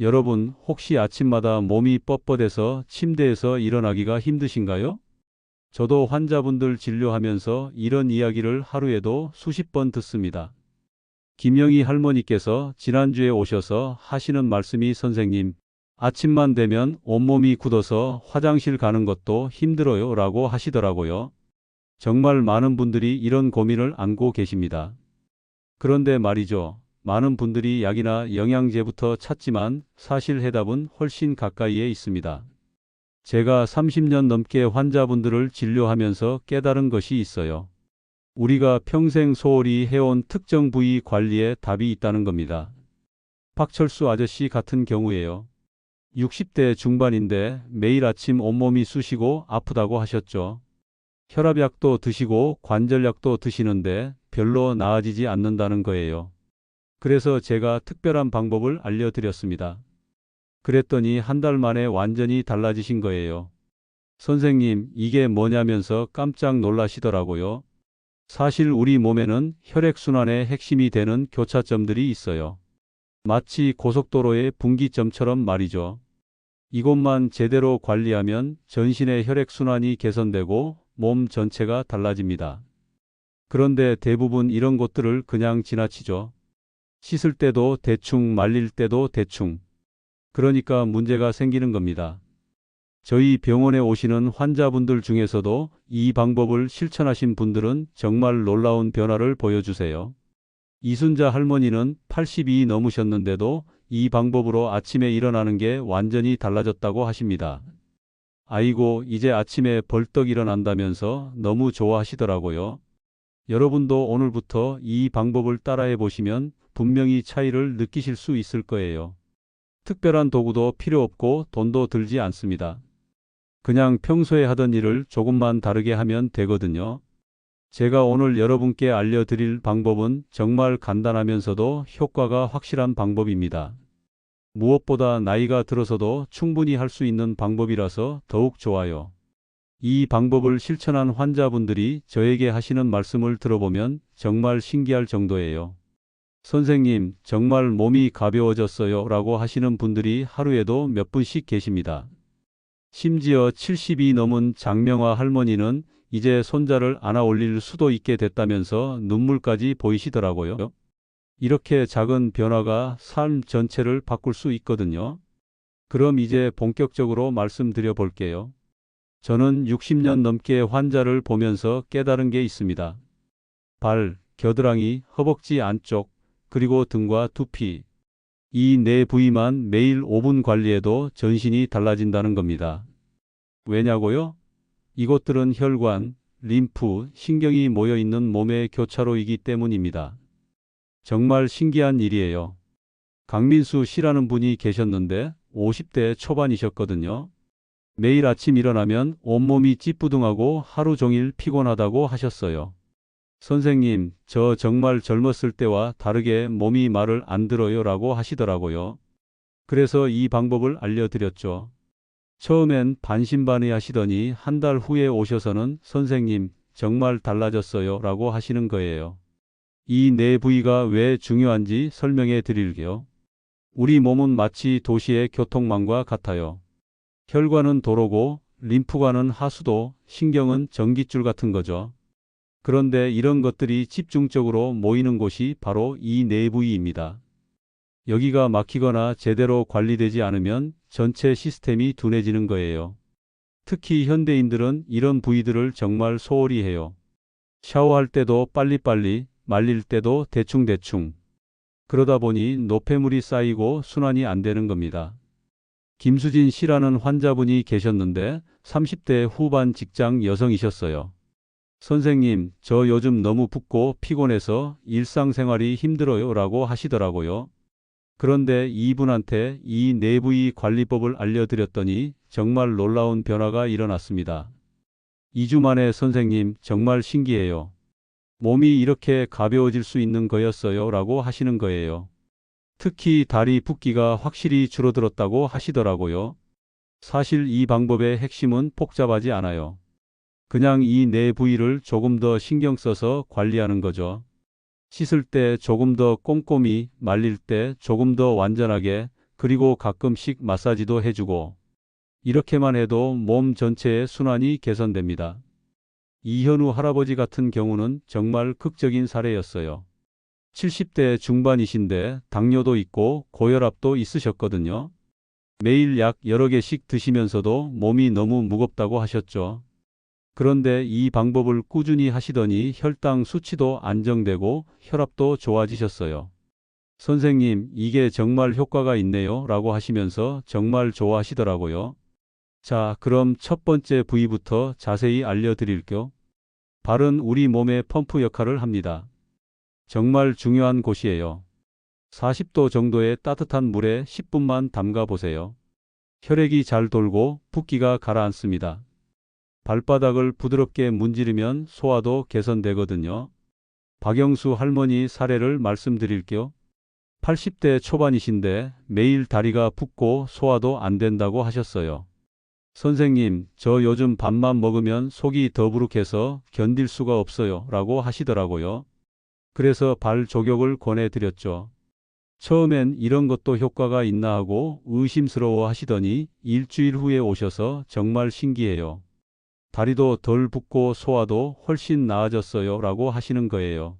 여러분, 혹시 아침마다 몸이 뻣뻣해서 침대에서 일어나기가 힘드신가요? 저도 환자분들 진료하면서 이런 이야기를 하루에도 수십 번 듣습니다. 김영희 할머니께서 지난주에 오셔서 하시는 말씀이 선생님, 아침만 되면 온몸이 굳어서 화장실 가는 것도 힘들어요 라고 하시더라고요. 정말 많은 분들이 이런 고민을 안고 계십니다. 그런데 말이죠. 많은 분들이 약이나 영양제부터 찾지만 사실 해답은 훨씬 가까이에 있습니다. 제가 30년 넘게 환자분들을 진료하면서 깨달은 것이 있어요. 우리가 평생 소홀히 해온 특정 부위 관리에 답이 있다는 겁니다. 박철수 아저씨 같은 경우에요. 60대 중반인데 매일 아침 온몸이 쑤시고 아프다고 하셨죠. 혈압약도 드시고 관절약도 드시는데 별로 나아지지 않는다는 거예요. 그래서 제가 특별한 방법을 알려드렸습니다. 그랬더니 한 달 만에 완전히 달라지신 거예요. 선생님, 이게 뭐냐면서 깜짝 놀라시더라고요. 사실 우리 몸에는 혈액순환의 핵심이 되는 교차점들이 있어요. 마치 고속도로의 분기점처럼 말이죠. 이곳만 제대로 관리하면 전신의 혈액순환이 개선되고 몸 전체가 달라집니다. 그런데 대부분 이런 것들을 그냥 지나치죠. 씻을 때도 대충 말릴 때도 대충. 그러니까 문제가 생기는 겁니다. 저희 병원에 오시는 환자분들 중에서도 이 방법을 실천하신 분들은 정말 놀라운 변화를 보여주세요. 이순자 할머니는 80이 넘으셨는데도 이 방법으로 아침에 일어나는 게 완전히 달라졌다고 하십니다. 아이고, 이제 아침에 벌떡 일어난다면서 너무 좋아하시더라고요. 여러분도 오늘부터 이 방법을 따라해 보시면 분명히 차이를 느끼실 수 있을 거예요. 특별한 도구도 필요 없고 돈도 들지 않습니다. 그냥 평소에 하던 일을 조금만 다르게 하면 되거든요. 제가 오늘 여러분께 알려드릴 방법은 정말 간단하면서도 효과가 확실한 방법입니다. 무엇보다 나이가 들어서도 충분히 할 수 있는 방법이라서 더욱 좋아요. 이 방법을 실천한 환자분들이 저에게 하시는 말씀을 들어보면 정말 신기할 정도예요. 선생님, 정말 몸이 가벼워졌어요 라고 하시는 분들이 하루에도 몇 분씩 계십니다. 심지어 70이 넘은 장명화 할머니는 이제 손자를 안아 올릴 수도 있게 됐다면서 눈물까지 보이시더라고요. 이렇게 작은 변화가 삶 전체를 바꿀 수 있거든요. 그럼 이제 본격적으로 말씀드려 볼게요. 저는 60년 넘게 환자를 보면서 깨달은 게 있습니다. 발, 겨드랑이, 허벅지 안쪽, 그리고 등과 두피. 이 네 부위만 매일 5분 관리해도 전신이 달라진다는 겁니다. 왜냐고요? 이곳들은 혈관, 림프, 신경이 모여 있는 몸의 교차로이기 때문입니다. 정말 신기한 일이에요. 강민수 씨라는 분이 계셨는데 50대 초반이셨거든요. 매일 아침 일어나면 온몸이 찌뿌둥하고 하루 종일 피곤하다고 하셨어요. 선생님, 저 정말 젊었을 때와 다르게 몸이 말을 안 들어요 라고 하시더라고요. 그래서 이 방법을 알려드렸죠. 처음엔 반신반의 하시더니 한 달 후에 오셔서는 선생님, 정말 달라졌어요 라고 하시는 거예요. 이 네 부위가 왜 중요한지 설명해 드릴게요. 우리 몸은 마치 도시의 교통망과 같아요. 혈관은 도로고, 림프관은 하수도, 신경은 전깃줄 같은 거죠. 그런데 이런 것들이 집중적으로 모이는 곳이 바로 이네 부위입니다. 여기가 막히거나 제대로 관리되지 않으면 전체 시스템이 둔해지는 거예요. 특히 현대인들은 이런 부위들을 정말 소홀히 해요. 샤워할 때도 빨리빨리, 말릴 때도 대충대충. 그러다 보니 노폐물이 쌓이고 순환이 안 되는 겁니다. 김수진 씨라는 환자분이 계셨는데 30대 후반 직장 여성이셨어요. 선생님, 저 요즘 너무 붓고 피곤해서 일상생활이 힘들어요 라고 하시더라고요. 그런데 이분한테 이 내부위 관리법을 알려드렸더니 정말 놀라운 변화가 일어났습니다. 2주 만에 선생님 정말 신기해요. 몸이 이렇게 가벼워질 수 있는 거였어요 라고 하시는 거예요. 특히 다리 붓기가 확실히 줄어들었다고 하시더라고요. 사실 이 방법의 핵심은 복잡하지 않아요. 그냥 이네 부위를 조금 더 신경 써서 관리하는 거죠. 씻을 때 조금 더 꼼꼼히, 말릴 때 조금 더 완전하게, 그리고 가끔씩 마사지도 해주고 이렇게만 해도 몸 전체의 순환이 개선됩니다. 이현우 할아버지 같은 경우는 정말 극적인 사례였어요. 70대 중반이신데 당뇨도 있고 고혈압도 있으셨거든요. 매일 약 여러 개씩 드시면서도 몸이 너무 무겁다고 하셨죠. 그런데 이 방법을 꾸준히 하시더니 혈당 수치도 안정되고 혈압도 좋아지셨어요. 선생님, 이게 정말 효과가 있네요. 라고 하시면서 정말 좋아하시더라고요. 자, 그럼 첫 번째 부위부터 자세히 알려드릴게요. 발은 우리 몸의 펌프 역할을 합니다. 정말 중요한 곳이에요. 40도 정도의 따뜻한 물에 10분만 담가 보세요. 혈액이 잘 돌고 붓기가 가라앉습니다. 발바닥을 부드럽게 문지르면 소화도 개선되거든요. 박영수 할머니 사례를 말씀드릴게요. 80대 초반이신데 매일 다리가 붓고 소화도 안 된다고 하셨어요. 선생님, 저 요즘 밥만 먹으면 속이 더부룩해서 견딜 수가 없어요. 라고 하시더라고요. 그래서 발 조격을 권해드렸죠. 처음엔 이런 것도 효과가 있나 하고 의심스러워 하시더니 일주일 후에 오셔서 정말 신기해요. 다리도 덜 붓고 소화도 훨씬 나아졌어요. 라고 하시는 거예요.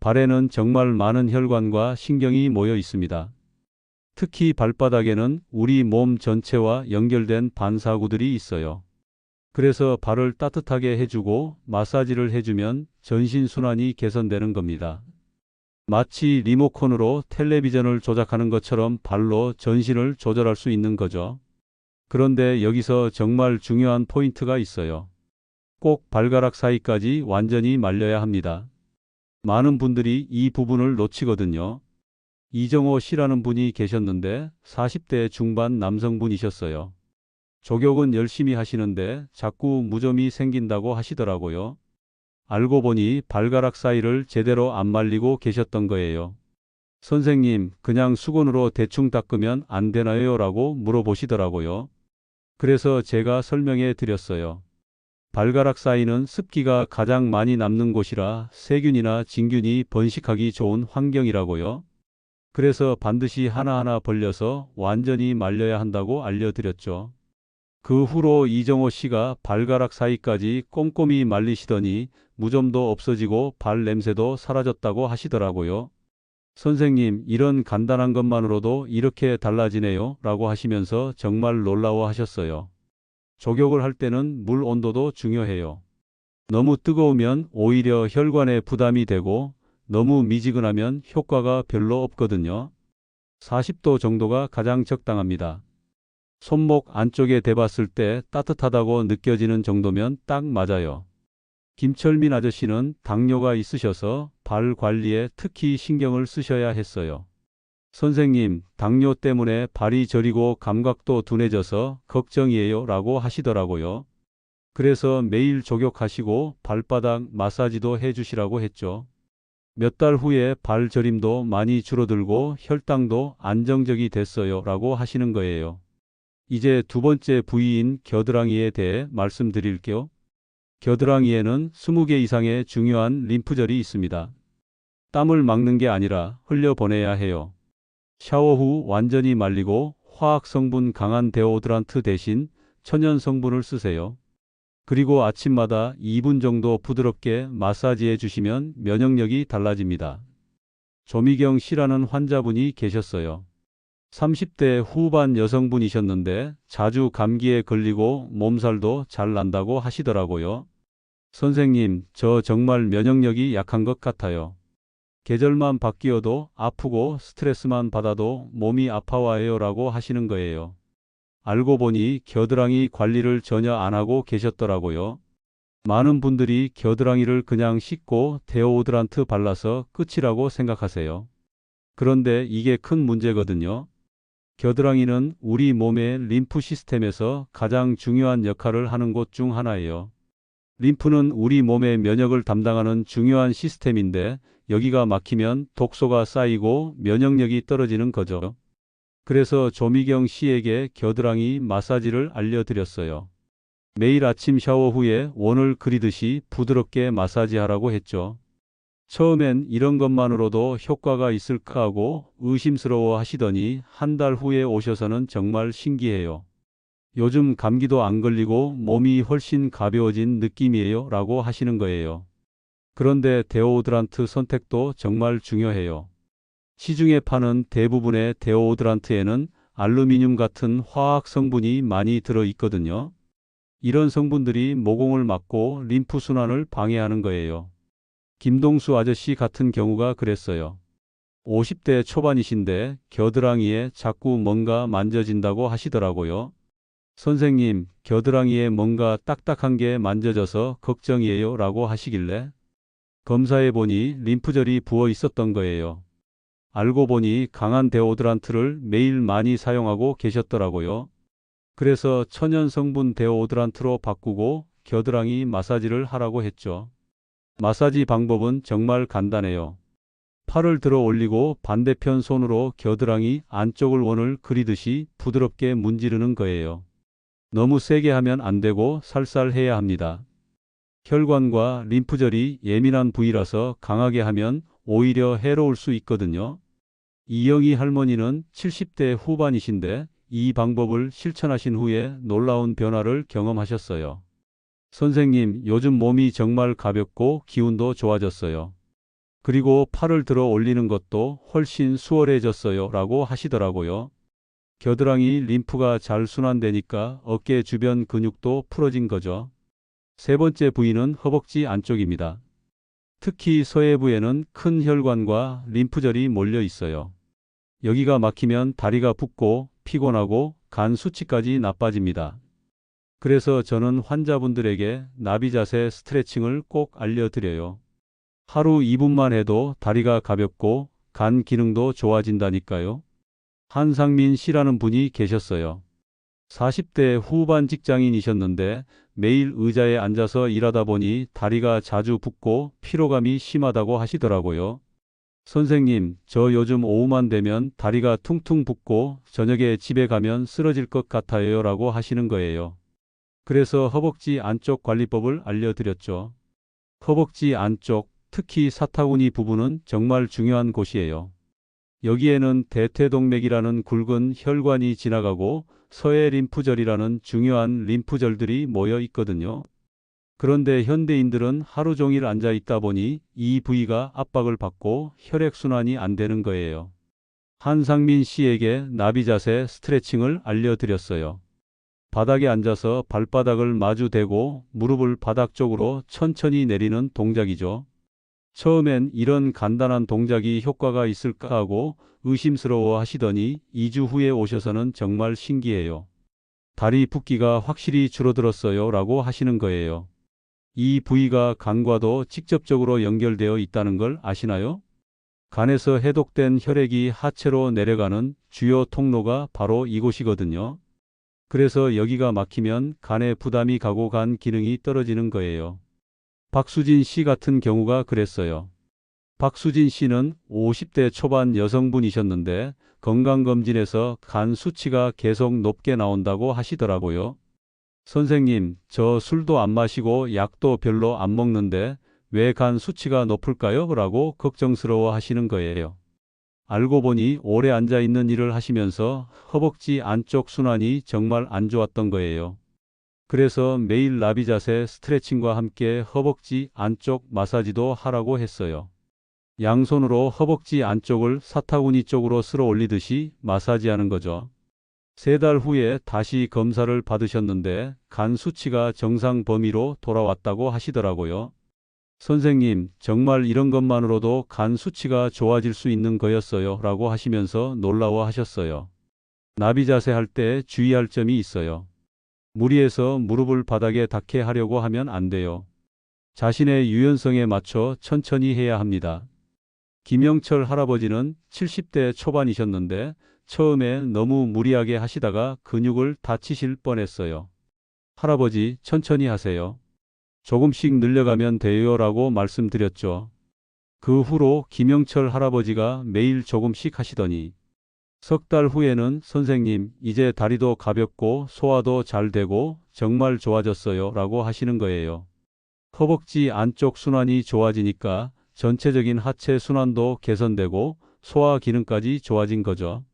발에는 정말 많은 혈관과 신경이 모여 있습니다. 특히 발바닥에는 우리 몸 전체와 연결된 반사구들이 있어요. 그래서 발을 따뜻하게 해주고 마사지를 해주면 전신순환이 개선되는 겁니다. 마치 리모컨으로 텔레비전을 조작하는 것처럼 발로 전신을 조절할 수 있는 거죠. 그런데 여기서 정말 중요한 포인트가 있어요. 꼭 발가락 사이까지 완전히 말려야 합니다. 많은 분들이 이 부분을 놓치거든요. 이정호 씨라는 분이 계셨는데 40대 중반 남성분이셨어요. 조격은 열심히 하시는데 자꾸 무좀이 생긴다고 하시더라고요. 알고 보니 발가락 사이를 제대로 안 말리고 계셨던 거예요. 선생님, 그냥 수건으로 대충 닦으면 안 되나요? 라고 물어보시더라고요. 그래서 제가 설명해 드렸어요. 발가락 사이는 습기가 가장 많이 남는 곳이라 세균이나 진균이 번식하기 좋은 환경이라고요. 그래서 반드시 하나하나 벌려서 완전히 말려야 한다고 알려드렸죠. 그 후로 이정호 씨가 발가락 사이까지 꼼꼼히 말리시더니 무좀도 없어지고 발 냄새도 사라졌다고 하시더라고요. 선생님, 이런 간단한 것만으로도 이렇게 달라지네요. 라고 하시면서 정말 놀라워 하셨어요. 조격을 할 때는 물 온도도 중요해요. 너무 뜨거우면 오히려 혈관에 부담이 되고 너무 미지근하면 효과가 별로 없거든요. 40도 정도가 가장 적당합니다. 손목 안쪽에 대봤을 때 따뜻하다고 느껴지는 정도면 딱 맞아요. 김철민 아저씨는 당뇨가 있으셔서 발 관리에 특히 신경을 쓰셔야 했어요. 선생님, 당뇨 때문에 발이 저리고 감각도 둔해져서 걱정이에요 라고 하시더라고요. 그래서 매일 조격하시고 발바닥 마사지도 해주시라고 했죠. 몇 달 후에 발 저림도 많이 줄어들고 혈당도 안정적이 됐어요 라고 하시는 거예요. 이제 두 번째 부위인 겨드랑이에 대해 말씀드릴게요. 겨드랑이에는 20개 이상의 중요한 림프절이 있습니다. 땀을 막는 게 아니라 흘려보내야 해요. 샤워 후 완전히 말리고 화학 성분 강한 데오드란트 대신 천연 성분을 쓰세요. 그리고 아침마다 2분 정도 부드럽게 마사지해 주시면 면역력이 달라집니다. 조미경 씨라는 환자분이 계셨어요. 30대 후반 여성분이셨는데 자주 감기에 걸리고 몸살도 잘 난다고 하시더라고요. 선생님, 저 정말 면역력이 약한 것 같아요. 계절만 바뀌어도 아프고 스트레스만 받아도 몸이 아파와요 라고 하시는 거예요. 알고 보니 겨드랑이 관리를 전혀 안 하고 계셨더라고요. 많은 분들이 겨드랑이를 그냥 씻고 데오드란트 발라서 끝이라고 생각하세요. 그런데 이게 큰 문제거든요. 겨드랑이는 우리 몸의 림프 시스템에서 가장 중요한 역할을 하는 곳 중 하나예요. 림프는 우리 몸의 면역을 담당하는 중요한 시스템인데 여기가 막히면 독소가 쌓이고 면역력이 떨어지는 거죠. 그래서 조미경 씨에게 겨드랑이 마사지를 알려드렸어요. 매일 아침 샤워 후에 원을 그리듯이 부드럽게 마사지하라고 했죠. 처음엔 이런 것만으로도 효과가 있을까 하고 의심스러워 하시더니 한 달 후에 오셔서는 정말 신기해요. 요즘 감기도 안 걸리고 몸이 훨씬 가벼워진 느낌이에요 라고 하시는 거예요. 그런데 데오드란트 선택도 정말 중요해요. 시중에 파는 대부분의 데오드란트에는 알루미늄 같은 화학 성분이 많이 들어 있거든요. 이런 성분들이 모공을 막고 림프 순환을 방해하는 거예요. 김동수 아저씨 같은 경우가 그랬어요. 50대 초반이신데 겨드랑이에 자꾸 뭔가 만져진다고 하시더라고요. 선생님, 겨드랑이에 뭔가 딱딱한 게 만져져서 걱정이에요 라고 하시길래 검사해 보니 림프절이 부어 있었던 거예요. 알고 보니 강한 데오드란트를 매일 많이 사용하고 계셨더라고요. 그래서 천연 성분 데오드란트로 바꾸고 겨드랑이 마사지를 하라고 했죠. 마사지 방법은 정말 간단해요. 팔을 들어 올리고 반대편 손으로 겨드랑이 안쪽을 원을 그리듯이 부드럽게 문지르는 거예요. 너무 세게 하면 안 되고 살살 해야 합니다. 혈관과 림프절이 예민한 부위라서 강하게 하면 오히려 해로울 수 있거든요. 이영희 할머니는 70대 후반이신데 이 방법을 실천하신 후에 놀라운 변화를 경험하셨어요. 선생님, 요즘 몸이 정말 가볍고 기운도 좋아졌어요. 그리고 팔을 들어 올리는 것도 훨씬 수월해졌어요. 라고 하시더라고요. 겨드랑이 림프가 잘 순환되니까 어깨 주변 근육도 풀어진 거죠. 세 번째 부위는 허벅지 안쪽입니다. 특히 서해부에는 큰 혈관과 림프절이 몰려 있어요. 여기가 막히면 다리가 붓고 피곤하고 간 수치까지 나빠집니다. 그래서 저는 환자분들에게 나비 자세 스트레칭을 꼭 알려드려요. 하루 2분만 해도 다리가 가볍고 간 기능도 좋아진다니까요. 한상민 씨라는 분이 계셨어요. 40대 후반 직장인이셨는데 매일 의자에 앉아서 일하다 보니 다리가 자주 붓고 피로감이 심하다고 하시더라고요. 선생님, 저 요즘 오후만 되면 다리가 퉁퉁 붓고 저녁에 집에 가면 쓰러질 것 같아요 라고 하시는 거예요. 그래서 허벅지 안쪽 관리법을 알려드렸죠. 허벅지 안쪽, 특히 사타구니 부분은 정말 중요한 곳이에요. 여기에는 대퇴동맥이라는 굵은 혈관이 지나가고 서해 림프절이라는 중요한 림프절들이 모여 있거든요. 그런데 현대인들은 하루 종일 앉아 있다 보니 이 부위가 압박을 받고 혈액순환이 안 되는 거예요. 한상민 씨에게 나비 자세 스트레칭을 알려드렸어요. 바닥에 앉아서 발바닥을 마주 대고 무릎을 바닥 쪽으로 천천히 내리는 동작이죠. 처음엔 이런 간단한 동작이 효과가 있을까 하고 의심스러워 하시더니 2주 후에 오셔서는 정말 신기해요. 다리 붓기가 확실히 줄어들었어요 라고 하시는 거예요. 이 부위가 간과도 직접적으로 연결되어 있다는 걸 아시나요? 간에서 해독된 혈액이 하체로 내려가는 주요 통로가 바로 이곳이거든요. 그래서 여기가 막히면 간에 부담이 가고 간 기능이 떨어지는 거예요. 박수진 씨 같은 경우가 그랬어요. 박수진 씨는 50대 초반 여성분이셨는데 건강검진에서 간 수치가 계속 높게 나온다고 하시더라고요. 선생님, 저 술도 안 마시고 약도 별로 안 먹는데 왜 간 수치가 높을까요? 라고 걱정스러워 하시는 거예요. 알고 보니 오래 앉아 있는 일을 하시면서 허벅지 안쪽 순환이 정말 안 좋았던 거예요. 그래서 매일 나비 자세 스트레칭과 함께 허벅지 안쪽 마사지도 하라고 했어요. 양손으로 허벅지 안쪽을 사타구니 쪽으로 쓸어 올리듯이 마사지하는 거죠. 세 달 후에 다시 검사를 받으셨는데 간 수치가 정상 범위로 돌아왔다고 하시더라고요. 선생님, 정말 이런 것만으로도 간 수치가 좋아질 수 있는 거였어요. 라고 하시면서 놀라워 하셨어요. 나비 자세 할 때 주의할 점이 있어요. 무리해서 무릎을 바닥에 닿게 하려고 하면 안 돼요. 자신의 유연성에 맞춰 천천히 해야 합니다. 김영철 할아버지는 70대 초반이셨는데 처음에 너무 무리하게 하시다가 근육을 다치실 뻔했어요. 할아버지, 천천히 하세요. 조금씩 늘려가면 돼요라고 말씀드렸죠. 그 후로 김영철 할아버지가 매일 조금씩 하시더니 석 달 후에는 선생님, 이제 다리도 가볍고 소화도 잘 되고 정말 좋아졌어요 라고 하시는 거예요. 허벅지 안쪽 순환이 좋아지니까 전체적인 하체 순환도 개선되고 소화 기능까지 좋아진 거죠.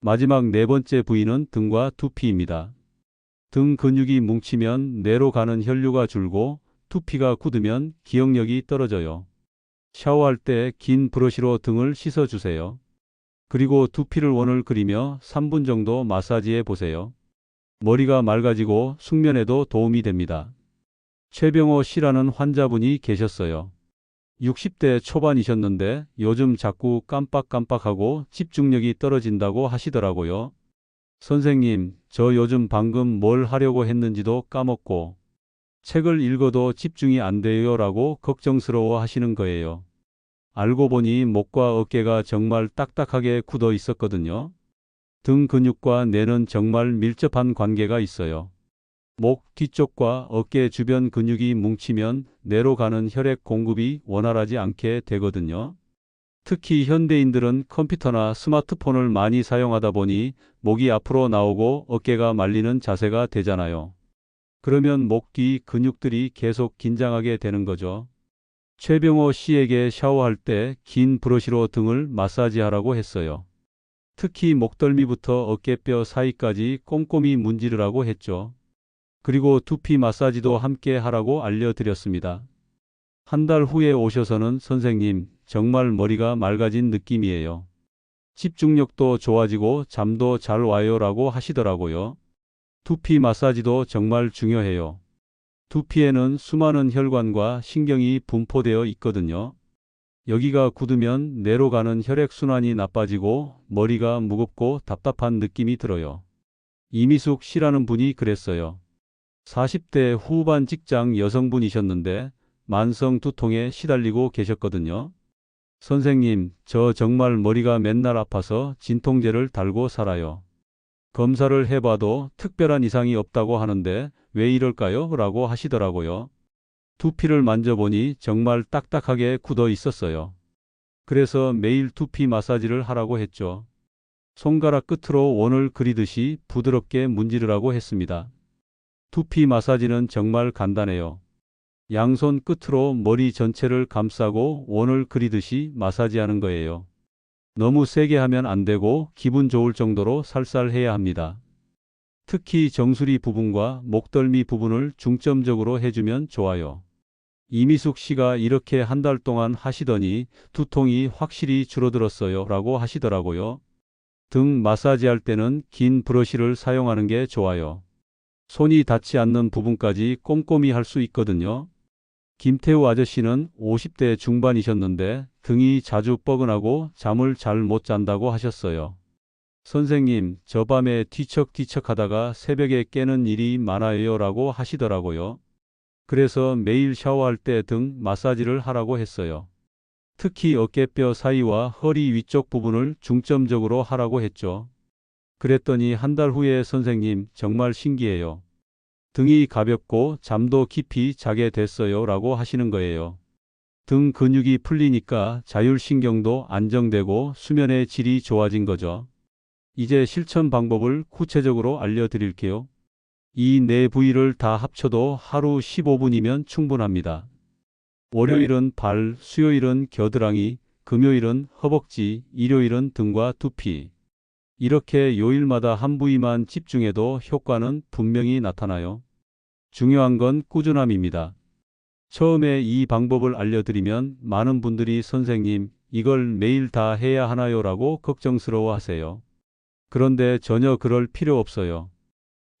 마지막 네 번째 부위는 등과 두피입니다. 등 근육이 뭉치면 뇌로 가는 혈류가 줄고 두피가 굳으면 기억력이 떨어져요. 샤워할 때 긴 브러쉬로 등을 씻어 주세요. 그리고 두피를 원을 그리며 3분 정도 마사지해 보세요. 머리가 맑아지고 숙면에도 도움이 됩니다. 최병호 씨라는 환자분이 계셨어요. 60대 초반이셨는데 요즘 자꾸 깜빡깜빡하고 집중력이 떨어진다고 하시더라고요. 선생님, 저 요즘 방금 뭘 하려고 했는지도 까먹고 책을 읽어도 집중이 안 돼요 라고 걱정스러워 하시는 거예요. 알고 보니 목과 어깨가 정말 딱딱하게 굳어 있었거든요. 등 근육과 뇌는 정말 밀접한 관계가 있어요. 목 뒤쪽과 어깨 주변 근육이 뭉치면 뇌로 가는 혈액 공급이 원활하지 않게 되거든요. 특히 현대인들은 컴퓨터나 스마트폰을 많이 사용하다 보니 목이 앞으로 나오고 어깨가 말리는 자세가 되잖아요. 그러면 목 뒤 근육들이 계속 긴장하게 되는 거죠. 최병호 씨에게 샤워할 때 긴 브러쉬로 등을 마사지하라고 했어요. 특히 목덜미부터 어깨뼈 사이까지 꼼꼼히 문지르라고 했죠. 그리고 두피 마사지도 함께 하라고 알려드렸습니다. 한 달 후에 오셔서는 선생님, 정말 머리가 맑아진 느낌이에요. 집중력도 좋아지고 잠도 잘 와요라고 하시더라고요. 두피 마사지도 정말 중요해요. 두피에는 수많은 혈관과 신경이 분포되어 있거든요. 여기가 굳으면 뇌로 가는 혈액순환이 나빠지고 머리가 무겁고 답답한 느낌이 들어요. 이미숙 씨라는 분이 그랬어요. 40대 후반 직장 여성분이셨는데 만성 두통에 시달리고 계셨거든요. 선생님, 저 정말 머리가 맨날 아파서 진통제를 달고 살아요. 검사를 해봐도 특별한 이상이 없다고 하는데 왜 이럴까요? 라고 하시더라고요. 두피를 만져보니 정말 딱딱하게 굳어 있었어요. 그래서 매일 두피 마사지를 하라고 했죠. 손가락 끝으로 원을 그리듯이 부드럽게 문지르라고 했습니다. 두피 마사지는 정말 간단해요. 양손 끝으로 머리 전체를 감싸고 원을 그리듯이 마사지하는 거예요. 너무 세게 하면 안 되고 기분 좋을 정도로 살살 해야 합니다. 특히 정수리 부분과 목덜미 부분을 중점적으로 해주면 좋아요. 이미숙 씨가 이렇게 한 달 동안 하시더니 두통이 확실히 줄어들었어요 라고 하시더라고요. 등 마사지 할 때는 긴 브러쉬를 사용하는 게 좋아요. 손이 닿지 않는 부분까지 꼼꼼히 할 수 있거든요. 김태우 아저씨는 50대 중반이셨는데 등이 자주 뻐근하고 잠을 잘 못 잔다고 하셨어요. 선생님, 저 밤에 뒤척뒤척 하다가 새벽에 깨는 일이 많아요 라고 하시더라고요. 그래서 매일 샤워할 때 등 마사지를 하라고 했어요. 특히 어깨뼈 사이와 허리 위쪽 부분을 중점적으로 하라고 했죠. 그랬더니 한 달 후에 선생님 정말 신기해요. 등이 가볍고 잠도 깊이 자게 됐어요 라고 하시는 거예요. 등 근육이 풀리니까 자율신경도 안정되고 수면의 질이 좋아진 거죠. 이제 실천 방법을 구체적으로 알려드릴게요. 이 네 부위를 다 합쳐도 하루 15분이면 충분합니다. 월요일은 발, 수요일은 겨드랑이, 금요일은 허벅지, 일요일은 등과 두피. 이렇게 요일마다 한 부위만 집중해도 효과는 분명히 나타나요. 중요한 건 꾸준함입니다. 처음에 이 방법을 알려드리면 많은 분들이 선생님, 이걸 매일 다 해야 하나요? 라고 걱정스러워 하세요. 그런데 전혀 그럴 필요 없어요.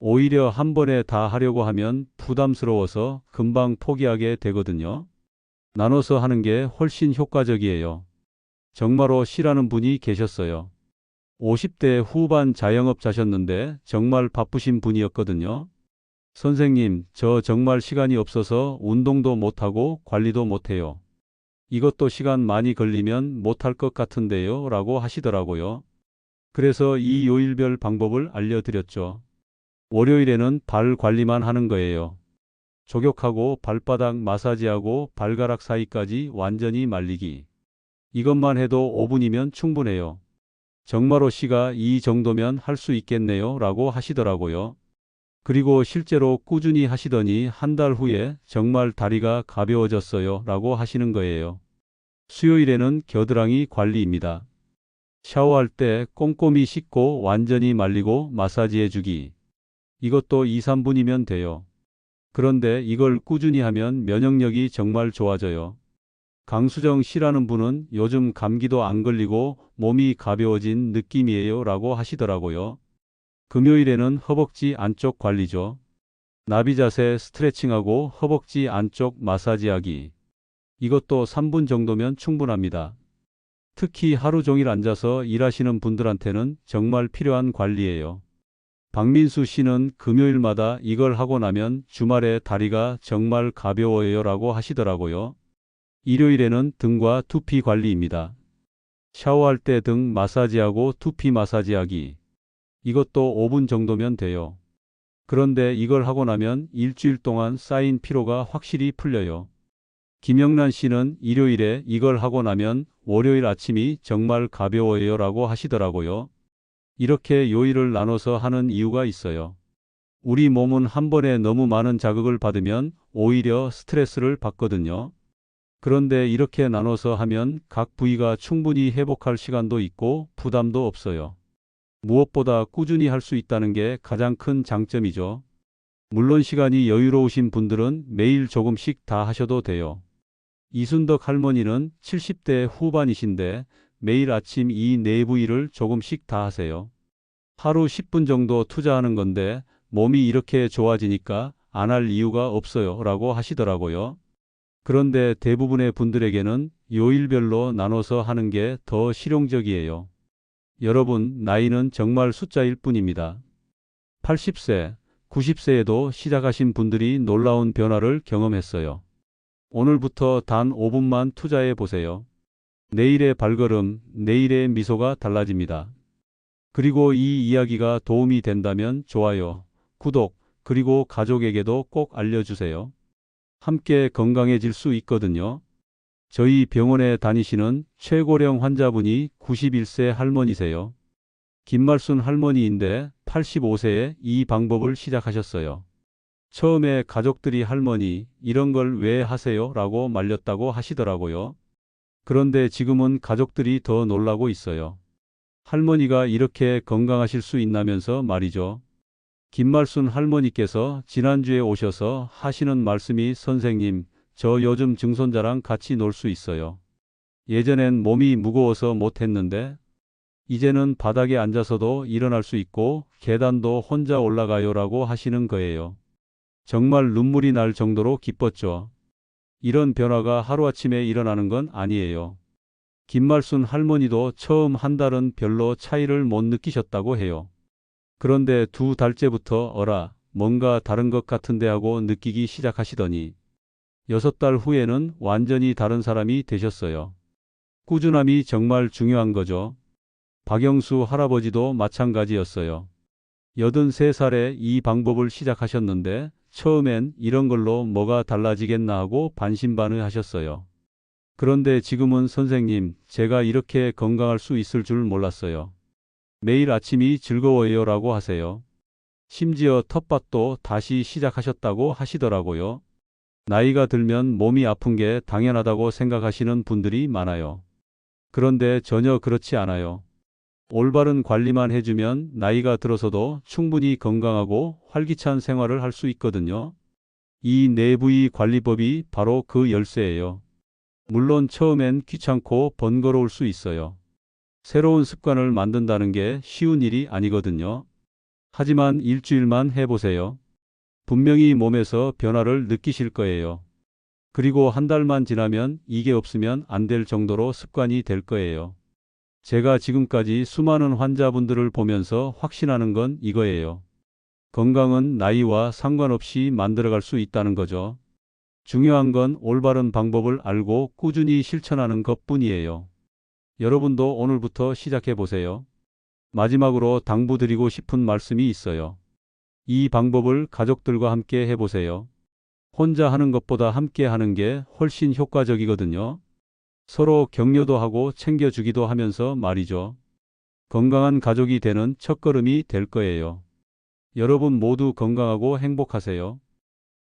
오히려 한 번에 다 하려고 하면 부담스러워서 금방 포기하게 되거든요. 나눠서 하는 게 훨씬 효과적이에요. 정말로 싫어하는 분이 계셨어요. 50대 후반 자영업자셨는데 정말 바쁘신 분이었거든요. 선생님, 저 정말 시간이 없어서 운동도 못하고 관리도 못해요. 이것도 시간 많이 걸리면 못할 것 같은데요. 라고 하시더라고요. 그래서 이 요일별 방법을 알려드렸죠. 월요일에는 발 관리만 하는 거예요. 족욕하고 발바닥 마사지하고 발가락 사이까지 완전히 말리기. 이것만 해도 5분이면 충분해요. 정말로 씨가 이 정도면 할 수 있겠네요. 라고 하시더라고요. 그리고 실제로 꾸준히 하시더니 한 달 후에 정말 다리가 가벼워졌어요. 라고 하시는 거예요. 수요일에는 겨드랑이 관리입니다. 샤워할 때 꼼꼼히 씻고 완전히 말리고 마사지해 주기. 이것도 2, 3분이면 돼요. 그런데 이걸 꾸준히 하면 면역력이 정말 좋아져요. 강수정 씨라는 분은 요즘 감기도 안 걸리고 몸이 가벼워진 느낌이에요 라고 하시더라고요. 금요일에는 허벅지 안쪽 관리죠. 나비 자세 스트레칭하고 허벅지 안쪽 마사지하기. 이것도 3분 정도면 충분합니다. 특히 하루 종일 앉아서 일하시는 분들한테는 정말 필요한 관리예요. 박민수 씨는 금요일마다 이걸 하고 나면 주말에 다리가 정말 가벼워요 라고 하시더라고요. 일요일에는 등과 두피 관리입니다. 샤워할 때 등 마사지하고 두피 마사지하기. 이것도 5분 정도면 돼요. 그런데 이걸 하고 나면 일주일 동안 쌓인 피로가 확실히 풀려요. 김영란 씨는 일요일에 이걸 하고 나면 월요일 아침이 정말 가벼워요 라고 하시더라고요. 이렇게 요일을 나눠서 하는 이유가 있어요. 우리 몸은 한 번에 너무 많은 자극을 받으면 오히려 스트레스를 받거든요. 그런데 이렇게 나눠서 하면 각 부위가 충분히 회복할 시간도 있고 부담도 없어요. 무엇보다 꾸준히 할 수 있다는 게 가장 큰 장점이죠. 물론 시간이 여유로우신 분들은 매일 조금씩 다 하셔도 돼요. 이순덕 할머니는 70대 후반이신데 매일 아침 이 네 부위를 조금씩 다 하세요. 하루 10분 정도 투자하는 건데 몸이 이렇게 좋아지니까 안 할 이유가 없어요 라고 하시더라고요. 그런데 대부분의 분들에게는 요일별로 나눠서 하는 게 더 실용적이에요. 여러분, 나이는 정말 숫자일 뿐입니다. 80세, 90세에도 시작하신 분들이 놀라운 변화를 경험했어요. 오늘부터 단 5분만 투자해 보세요. 내일의 발걸음, 내일의 미소가 달라집니다. 그리고 이 이야기가 도움이 된다면 좋아요, 구독, 그리고 가족에게도 꼭 알려주세요. 함께 건강해질 수 있거든요. 저희 병원에 다니시는 최고령 환자분이 91세 할머니세요. 김말순 할머니인데 85세에 이 방법을 시작하셨어요. 처음에 가족들이 할머니, 이런 걸 왜 하세요? 라고 말렸다고 하시더라고요. 그런데 지금은 가족들이 더 놀라고 있어요. 할머니가 이렇게 건강하실 수 있나면서 말이죠. 김말순 할머니께서 지난주에 오셔서 하시는 말씀이 선생님, 저 요즘 증손자랑 같이 놀 수 있어요. 예전엔 몸이 무거워서 못했는데, 이제는 바닥에 앉아서도 일어날 수 있고 계단도 혼자 올라가요라고 하시는 거예요. 정말 눈물이 날 정도로 기뻤죠. 이런 변화가 하루아침에 일어나는 건 아니에요. 김말순 할머니도 처음 한 달은 별로 차이를 못 느끼셨다고 해요. 그런데 두 달째부터 어라, 뭔가 다른 것 같은데 하고 느끼기 시작하시더니 여섯 달 후에는 완전히 다른 사람이 되셨어요. 꾸준함이 정말 중요한 거죠. 박영수 할아버지도 마찬가지였어요. 83살에 이 방법을 시작하셨는데 처음엔 이런 걸로 뭐가 달라지겠나 하고 반신반의 하셨어요. 그런데 지금은 선생님, 제가 이렇게 건강할 수 있을 줄 몰랐어요. 매일 아침이 즐거워요 라고 하세요. 심지어 텃밭도 다시 시작하셨다고 하시더라고요. 나이가 들면 몸이 아픈 게 당연하다고 생각하시는 분들이 많아요. 그런데 전혀 그렇지 않아요. 올바른 관리만 해주면 나이가 들어서도 충분히 건강하고 활기찬 생활을 할 수 있거든요. 이 내부위 관리법이 바로 그 열쇠예요. 물론 처음엔 귀찮고 번거로울 수 있어요. 새로운 습관을 만든다는 게 쉬운 일이 아니거든요. 하지만 일주일만 해보세요. 분명히 몸에서 변화를 느끼실 거예요. 그리고 한 달만 지나면 이게 없으면 안 될 정도로 습관이 될 거예요. 제가 지금까지 수많은 환자분들을 보면서 확신하는 건 이거예요. 건강은 나이와 상관없이 만들어갈 수 있다는 거죠. 중요한 건 올바른 방법을 알고 꾸준히 실천하는 것 뿐이에요. 여러분도 오늘부터 시작해 보세요. 마지막으로 당부드리고 싶은 말씀이 있어요. 이 방법을 가족들과 함께 해보세요. 혼자 하는 것보다 함께 하는 게 훨씬 효과적이거든요. 서로 격려도 하고 챙겨주기도 하면서 말이죠. 건강한 가족이 되는 첫걸음이 될 거예요. 여러분 모두 건강하고 행복하세요.